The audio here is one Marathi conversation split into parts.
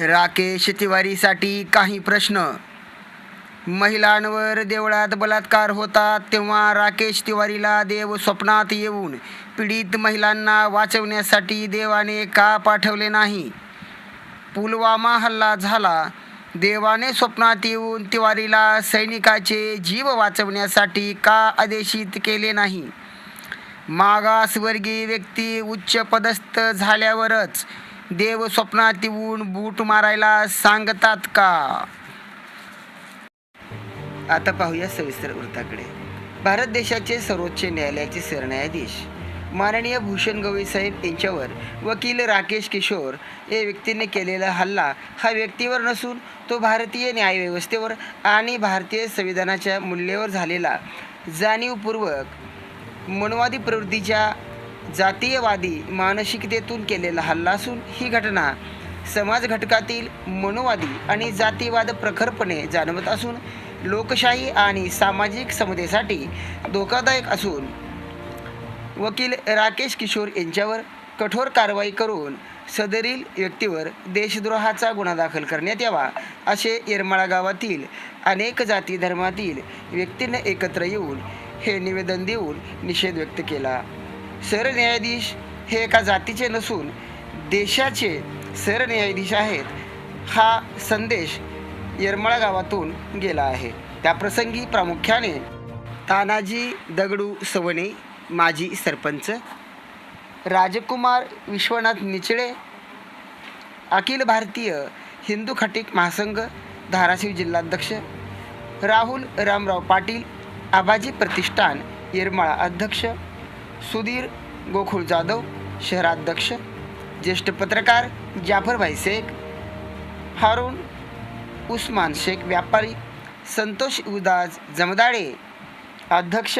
राकेश तिवारीसाठी काही प्रश्न. महिलांवर देवळात बलात्कार होतात तेव्हा राकेश तिवारीला देव स्वप्नात येऊन पीडित महिलांना वाचवण्यासाठी देवाने का पाठवले नाही? पुलवामा हल्ला झाला. देवाने स्वप्नात येऊन तिवारीला सैनिकाचे जीव वाचवण्यासाठी का आदेशित केले नाही? मागासवर्गीय व्यक्ती उच्च पदस्थ झाल्यावरच देव स्वप्नात येऊन बूट मारायला सांगतात का? आता पाहूया सविस्तर वृत्ताकडे. भारत देशाचे सर्वोच्च न्यायालयाचे सरन्यायाधीश. माननीय भूषण गवई साहेब यांच्यावर वकील राकेश किशोर या व्यक्तीने केलेला हल्ला हा व्यक्तीवर नसून तो भारतीय न्यायव्यवस्थेवर आणि भारतीय संविधानाच्या मूल्यावर झालेला जाणीवपूर्वक मनवादी प्रवृत्तीच्या जातीयवादी मानसिकतेतून केलेला हल्ला असून ही घटना समाज घटकातील मनोवादी आणि जातीवाद प्रखरपणे जाणवत असून लोकशाही आणि सामाजिक समतेसाठी धोकादायक असून वकील राकेश किशोर यांच्यावर कठोर कारवाई करून सदरील व्यक्तीवर देशद्रोहाचा गुन्हा दाखल करण्यात यावा असे येरमाळा गावातील अनेक जाती धर्मातील व्यक्तींना एकत्र येऊन हे निवेदन देऊन निषेध व्यक्त केला. सरन्यायाधीश हे एका जातीचे नसून देशाचे सरन्यायाधीश आहेत हा संदेश येरमळा गावातून गेला आहे. त्याप्रसंगी प्रामुख्याने तानाजी दगडू सवणे माजी सरपंच राजकुमार विश्वनाथ निचळे अखिल भारतीय हिंदू खटिक महासंघ धाराशिव जिल्हाध्यक्ष राहुल रामराव पाटील आबाजी प्रतिष्ठान येरमाळा अध्यक्ष सुधीर गोकुळ जाधव शहराध्यक्ष ज्येष्ठ पत्रकार जाफरभाई शेख हारून उस्मान शेख व्यापारी संतोष उदास जमदाडे अध्यक्ष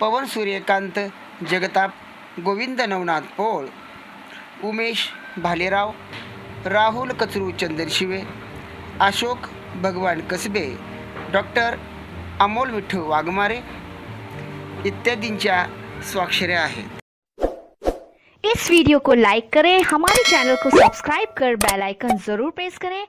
पवन सूर्यकांत जगताप गोविंद नवनाथ पोळ उमेश भालेराव राहुल कचरू चंदनशिवे अशोक भगवान कसबे डॉक्टर अमोल विठ्ठू वाघमारे इत्यादींच्या स्वाक्षरे आहेत इस वीडियो को लाइक करें हमारे चैनल को सब्सक्राइब कर बेल आइकन जरूर प्रेस करें।